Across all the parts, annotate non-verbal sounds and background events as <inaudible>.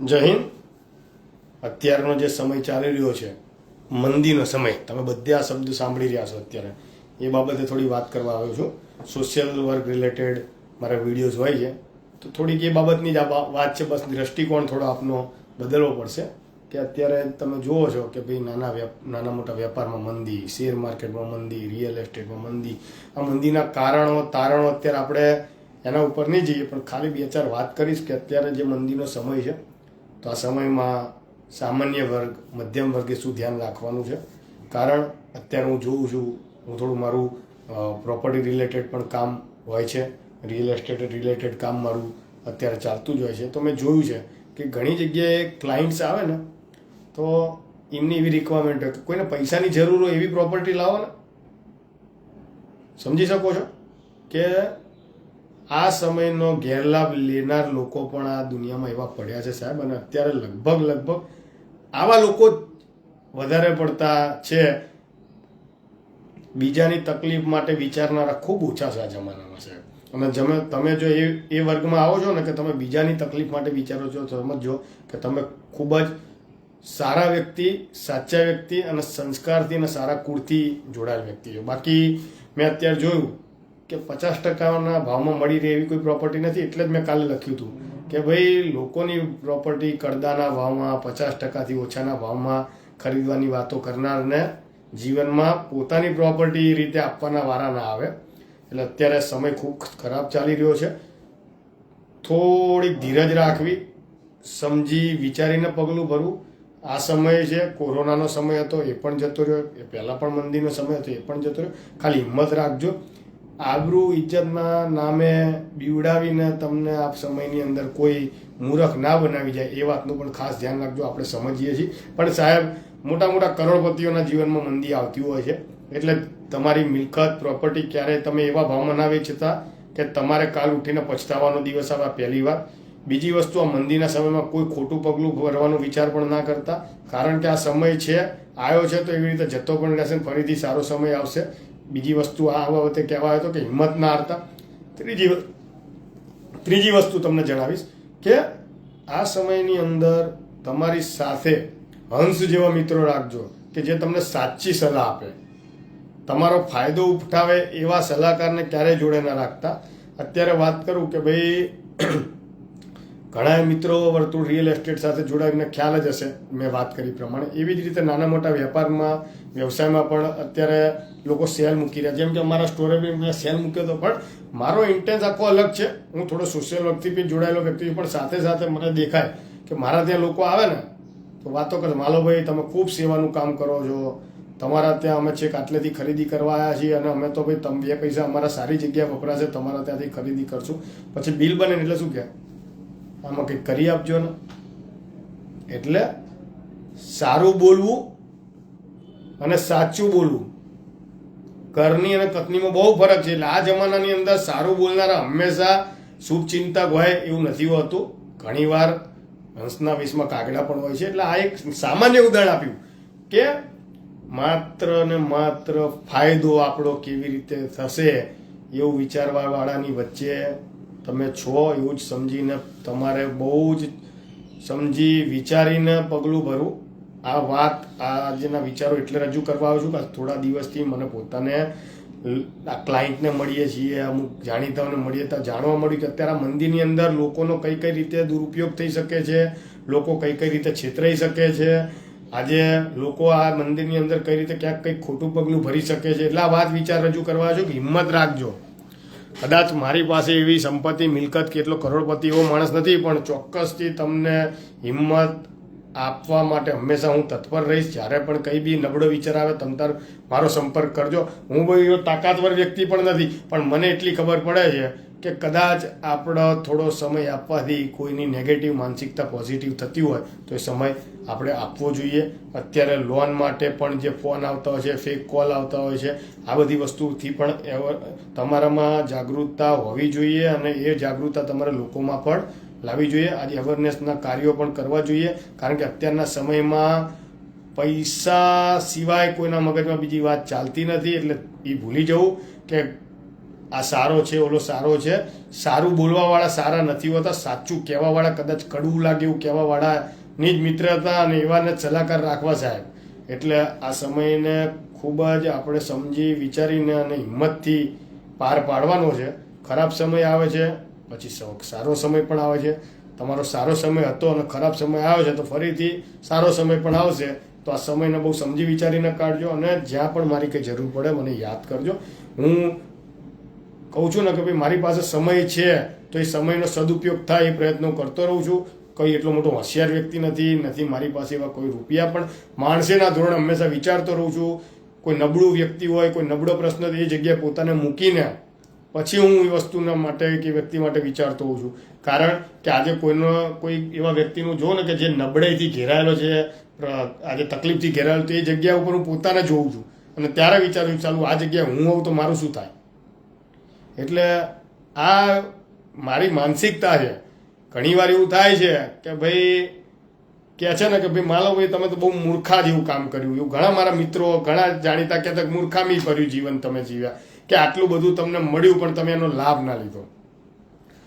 જય હિન્દ. અત્યારનો જે સમય ચાલી રહ્યો છે, મંદીનો સમય, તમે બધા શબ્દ સાંભળી રહ્યા છો અત્યારે. એ બાબતે થોડી વાત કરવા આવ્યો છું. સોશિયલ વર્ક રિલેટેડ મારા વિડીયોઝ હોય છે, તો થોડીક એ બાબતની જ આ વાત છે, બસ દ્રષ્ટિકોણ થોડો આપનો બદલવો પડશે કે અત્યારે તમે જુઓ છો કે ભાઈ નાના નાના મોટા વેપારમાં મંદી, શેર માર્કેટમાં મંદી, રિયલ એસ્ટેટમાં મંદી. આ મંદીના કારણો, તારણો અત્યારે આપણે એના ઉપર નહીં જઈએ, પણ ખાલી બે ચાર વાત કરીશ કે અત્યારે જે મંદીનો સમય છે તો આ સમયમાં સામાન્ય વર્ગ, મધ્યમ વર્ગે શું ધ્યાન રાખવાનું છે? કારણ અત્યારે હું જોઉં છું, હું થોડું મારું પ્રોપર્ટી રિલેટેડ પણ કામ હોય છે. રિયલ એસ્ટેટ રિલેટેડ કામ મારું અત્યારે ચાલતું જ હોય છે. તો મેં જોયું છે કે ઘણી જગ્યાએ ક્લાયન્ટ્સ આવે ને, તો એમની એવી રિક્વાયરમેન્ટ હોય કે કોઈને પૈસાની જરૂર હોય એવી પ્રોપર્ટી લાવો ને. સમજી શકો છો? કે આ સમયનો ગેરલાભ લેનાર લોકો પણ આ દુનિયામાં એવા પડ્યા છે સાહેબ અને અત્યારે લગભગ લગભગ આવા લોકો વધારે પડતા છે. બીજાની તકલીફ માટે વિચારનારા ખૂબ ઓછા છે આ જમાનામાં સાહેબ. અને જમે તમે જો એ એ વર્ગમાં આવો છો ને કે તમે બીજાની તકલીફ માટે વિચારો છો, તો સમજો કે તમે ખૂબ જ સારા વ્યક્તિ, સાચા વ્યક્તિ અને સંસ્કારથી અને સારા કુળથી જોડાયેલ વ્યક્તિ છો. બાકી મેં અત્યારે જોયું કે પચાસ ટકાના ભાવમાં મળી રહે એવી કોઈ પ્રોપર્ટી નથી, એટલે જ મેં કાલે લખ્યું હતું કે ભાઈ લોકોની પ્રોપર્ટી કડદાના ભાવમાં, પચાસ ટકાથી ઓછાના ભાવમાં ખરીદવાની વાતો કરનારને જીવનમાં પોતાની પ્રોપર્ટી રીતે આપવાના વારા ના આવે. એટલે અત્યારે સમય ખૂબ ખરાબ ચાલી રહ્યો છે. થોડીક ધીરજ રાખવી, સમજી વિચારીને પગલું ભરવું. આ સમય છે કોરોનાનો સમય હતો એ પણ જતો રહ્યો, એ પહેલાં પણ મંદીનો સમય હતો, એ પણ જતો રહ્યો. ખાલી હિંમત રાખજો. આબરૂ ઇજ્જતના નામે બીવડાવીને તમને આ સમયની અંદર કોઈ મૂરખ ના બનાવી જાય, એ વાતનું પણ ખાસ ધ્યાન રાખજો, આપણે સમજીએ છીએ. પણ સાહેબ મોટા મોટા કરોડપતિઓના જીવનમાં મંદી આવતી હોય છે. એટલે તમારી મિલકત, પ્રોપર્ટી ક્યારેય તમે એવા ભાવમાં ના વેચતા કે તમારે કાલ ઉઠીને પછતાવાનો દિવસ આવે પહેલી વાર. બીજી વસ્તુ, આ મંદીના સમયમાં કોઈ ખોટું પગલું ભરવાનો વિચાર પણ ના કરતા. કારણ કે આ સમય છે, આવ્યો છે તો એવી રીતે જતો પણ રહેશે ફરીથી સારો સમય આવશે. બીજી વસ્તુ આ બાબતે કહેવાય તો કે હિંમત ના હારતા. ત્રીજી ત્રીજી વસ્તુ તમને જણાવીશ કે આ સમયની અંદર તમારી સાથે હંસ જેવા મિત્રો રાખજો કે જે તમને સાચી સલાહ આપે. તમારો ફાયદો ઉઠાવે એવા સલાહકારને ક્યારેય જોડે ના રાખતા. અત્યારે વાત કરું કે ભાઈ <clears throat> ઘણા મિત્રો વર્તુળ રિયલ એસ્ટેટ સાથે જોડાઈને ખ્યાલ જ હશે. મેં વાત કરી પ્રમાણે. એવી જ રીતે નાના મોટા વેપારમાં, વ્યવસાયમાં પણ અત્યારે લોકો સેલ મૂકી રહ્યા. જેમ કે અમારા સ્ટોરે બી મેં સેલ મૂક્યો હતો, પણ મારો ઇન્ટેન્સ આખો અલગ છે. હું થોડો સોશિયલ વર્કથી બી જોડાયેલો વ્યક્તિ પણ સાથે સાથે મને દેખાય કે મારા ત્યાં લોકો આવે ને, તો વાતો કરે માલોભાઈ તમે ખૂબ સેવાનું કામ કરો છો. તમારા ત્યાં અમે છેક આટલેથી ખરીદી કરવા આવ્યા છીએ અને અમે તો ભાઈ, તમે બે પૈસા અમારા સારી જગ્યાએ વપરાશે, તમારા ત્યાંથી ખરીદી કરશું. પછી બિલ બને એટલે શું કહે આમાં કંઈક કરી આપજો ને. એટલે સારું બોલવું અને સાચું બોલવું. કરની અને કથનીમાં બહુ ફરક છે. એટલે આ જમાનાની અંદર સારું બોલનારા હંમેશા શુભચિંતક હોય એવું નથી હોતું. ઘણીવાર હંસના વિશમાં કાગડા પણ હોય છે. એટલે આ એક સામાન્ય ઉદાહરણ આપ્યું કે માત્ર ને માત્ર ફાયદો આપણો કેવી રીતે થશે એવું વિચારવાવાળાની વચ્ચે તમે છો એવું જ સમજીને તમારે બહુ જ સમજી વિચારીને પગલું ભરવું. આ વાત આજના વિચારો એટલે રજૂ કરવા આવ્યો છું કે થોડા દિવસથી મને પોતાને આ ક્લાયન્ટને મળીએ છીએ, અમુક જાણીતાઓને મળીએ, તો જાણવા મળ્યું કે અત્યારે આ મંદિરની અંદર લોકોનો કઈ કઈ રીતે દુરુપયોગ થઈ શકે છે, લોકો કઈ કઈ રીતે છેતરાઈ શકે છે, આજે લોકો આ મંદિરની અંદર કઈ રીતે ક્યાંક કંઈક ખોટું પગલું ભરી શકે છે, એટલે આ વાત વિચાર રજૂ કરવા છું કે હિંમત રાખજો. કદાચ મારી પાસે એવી સંપત્તિ, મિલકત કે એટલો કરોડપતિ એવો માણસ નથી, પણ ચોક્કસથી તમને હિંમત આપવા માટે હંમેશા હું તત્પર રહીશ. જ્યારે પણ કંઈ બી નબળો વિચાર આવે તમ તાર મારો સંપર્ક કરજો. હું બહુ એવો તાકાતવર વ્યક્તિ પણ નથી, પણ મને એટલી ખબર પડે છે કે કદાચ આપણો થોડો સમય આપવાથી કોઈની નેગેટિવ માનસિકતા પોઝિટિવ થતી હોય, તો એ સમય આપણે આપવો જોઈએ. અત્યારે લોન માટે પણ જે ફોન આવતા હોય છે ફેક કોલ આવતા હોય છે, આ બધી વસ્તુથી પણ તમારામાં જાગૃતતા હોવી જોઈએ અને એ જાગૃતતા તમારે લોકોમાં પણ લાવવી જોઈએ. આજે અવેરનેસના કાર્યો પણ કરવા જોઈએ, કારણ કે અત્યારના સમયમાં પૈસા સિવાય કોઈના મગજમાં બીજી વાત ચાલતી નથી, એટલે એ ભૂલી જવું કે આ સારો છે, ઓલો સારો છે. સારું બોલવાવાળા સારા નથી હોતા, સાચું કહેવાવાળા કદાચ કડવું લાગે એવું કહેવાવાળાની જ મિત્ર હતા અને એવાને જ સલાહકાર રાખવા સાહેબ. એટલે આ સમયને ખૂબ જ આપણે સમજી વિચારીને અને હિંમતથી પાર પાડવાનો છે. ખરાબ સમય આવે છે પછી સારો સમય પણ આવે છે. તમારો સારો સમય હતો અને ખરાબ સમય આવ્યો છે, તો ફરીથી સારો સમય પણ આવશે. તો આ સમયને બહુ સમજી વિચારીને કાઢજો અને જ્યાં પણ મારી કંઈ જરૂર પડે મને યાદ કરજો. હું કહું છું ને કે ભાઈ, મારી પાસે સમય છે, તો એ સમયનો સદુપયોગ થાય એ પ્રયત્નો કરતો રહું છું. કોઈ એટલો મોટો હોશિયાર વ્યક્તિ નથી નથી મારી પાસે એવા કોઈ રૂપિયા, પણ માણસેના ધોરણે હંમેશા વિચારતો રહું છું. કોઈ નબળું વ્યક્તિ હોય, કોઈ નબળો પ્રશ્ન એ જગ્યાએ પોતાને મૂકીને પછી હું એ વસ્તુના માટે કે વ્યક્તિ માટે વિચારતો હોઉં છું. કારણ કે આજે કોઈનો કોઈ એવા વ્યક્તિનું જો ને કે જે નબળાઈથી ઘેરાયેલો છે આજે તકલીફથી ઘેરાયેલો તો એ જગ્યા ઉપર હું પોતાને જોઉં છું. અને ત્યારે વિચારું છું, ચાલુ આ જગ્યાએ હું હોઉં તો મારું શું થાય? એટલે આ મારી માનસિકતા છે. ઘણીવાર એવું થાય છે કે ભાઈ કે છે ને કે ભાઈ માલો ભાઈ તમે તો બહુ મૂર્ખા જેવું કામ કર્યું. એવું ઘણા મારા મિત્રો ઘણા જાણીતા કહેતા મૂર્ખામી કર્યું જીવન તમે જીવ્યા. કે આટલું બધું તમને મળ્યું, પણ તમે એનો લાભ ના લીધો.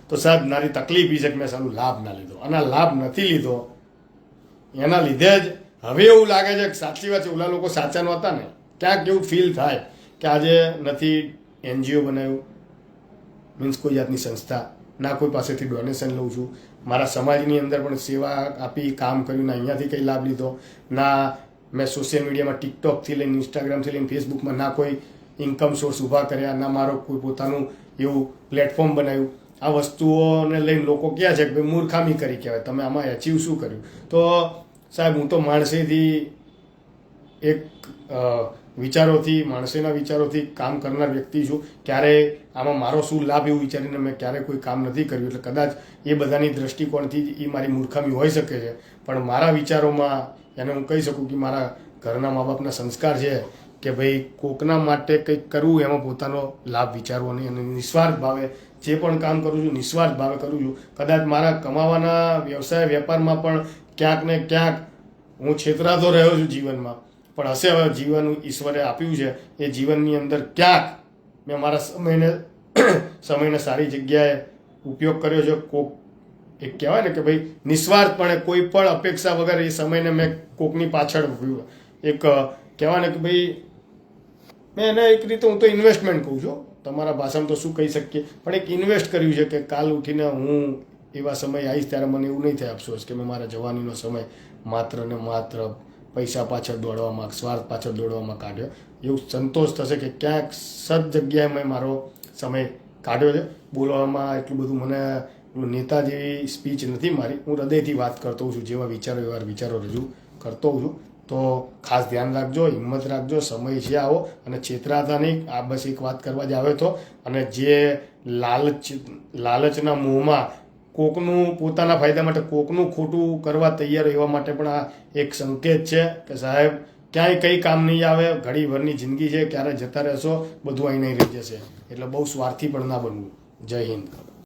તો સાહેબ, મારી તકલીફ એ છે કે મેં સારું લાભ ના લીધો. અને લાભ નથી લીધો. એના લીધે જ હવે એવું લાગે છે કે સાચી વાત છે, ઓલા લોકો સાચા નહોતા ને, ક્યાંક એવું ફીલ થાય કે આજે નથી એનજીઓ બનાવ્યું. મીન્સ કોઈ જાતની સંસ્થા. ના, કોઈ પાસેથી ડોનેશન લઉં છું. મારા સમાજની અંદર પણ સેવા આપી, કામ કર્યું ના અહીંયાથી કંઈ લાભ લીધો. ના, મેં સોશિયલ મીડિયામાં ટિકટોકથી લઈને ઇન્સ્ટાગ્રામથી લઈને ફેસબુકમાં ના કોઈ ઇન્કમ સોર્સ ઊભા કર્યા ના મારો કોઈ પોતાનું એવું પ્લેટફોર્મ બનાવ્યું. આ વસ્તુઓને લઈને લોકો કહે છે કે ભાઈ મૂર્ખામી કરી કહેવાય. તમે આમાં અચીવ શું કર્યું? તો સાહેબ, હું તો માણસેથી એક વિચારોથી, માણસેના વિચારોથી કામ કરનાર વ્યક્તિ છું. ક્યારે આમાં મારો શું લાભ એવું વિચારીને મેં ક્યારેય કોઈ કામ નથી કર્યું. એટલે કદાચ એ બધાની દ્રષ્ટિકોણથી એ મારી મૂર્ખામી હોઈ શકે છે. પણ મારા વિચારોમાં, એને હું કહી શકું કે મારા ઘરના મા બાપના સંસ્કાર છે. કે ભાઈ કોકના માટે કંઈક કરવું એમાં પોતાનો લાભ વિચારવો નહીં. અને નિસ્વાર્થ ભાવે જે પણ કામ કરું છું, નિસ્વાર્થ ભાવે કરું છું. કદાચ મારા કમાવાના વ્યવસાય, વેપારમાં પણ ક્યાંક ને ક્યાંક હું છેતરાતો રહ્યો છું જીવનમાં. પણ હશે હવે જીવન ઈશ્વરે આપ્યું છે. એ જીવનની અંદર ક્યાંક મેં મારા સમયને <clears throat> સમયને સારી જગ્યાએ ઉપયોગ કર્યો છે. કોક એક કહેવાય ને કે ભાઈ નિસ્વાર્થપણે કોઈ પણ અપેક્ષા વગર એ સમયને મેં કોકની પાછળ એક કહેવાય ને કે ભાઈ મેં એને એક રીતે હું તો ઇન્વેસ્ટમેન્ટ કહું છું તમારા ભાષામાં તો શું કહી શકીએ? પણ એક ઇન્વેસ્ટ કર્યું છે કે કાલ ઉઠીને હું એવા સમય આવીશ ત્યારે મને એવું નહીં થાય અફસોસ કે મેં મારા જવાનીનો સમય માત્ર ને માત્ર પૈસા પાછળ દોડવામાં, સ્વાર્થ પાછળ દોડવામાં કાઢ્યો. એવું સંતોષ થશે કે ક્યાંક સદ જગ્યાએ મેં મારો સમય કાઢ્યો છે. બોલવામાં એટલું બધું મને નેતા જેવી સ્પીચ નથી મારી. હું હૃદયથી વાત કરતો છું, જેવા વિચારો એવા વિચારો રજૂ કરતો છું. તો ખાસ ધ્યાન રાખજો, હિંમત રાખજો, સમય છે આવો અને છેતરાતા નહીં. આ બસ એક વાત કરવા જ આવ્યો હતો અને જે લાલચ, લાલચના મોંમાં કોકનું પોતાના ફાયદા માટે કોકનું ખોટું કરવા તૈયાર એવા માટે પણ આ એક સંકેત છે કે સાહેબ, ક્યાંય કંઈ કામ નહીં આવે ઘડી ભરની જિંદગી છે, ક્યારે જતા રહેશો, બધું અહીં નહીં રહી જશે. એટલે બહુ સ્વાર્થી પણ ના બનવું. જય હિન્દ.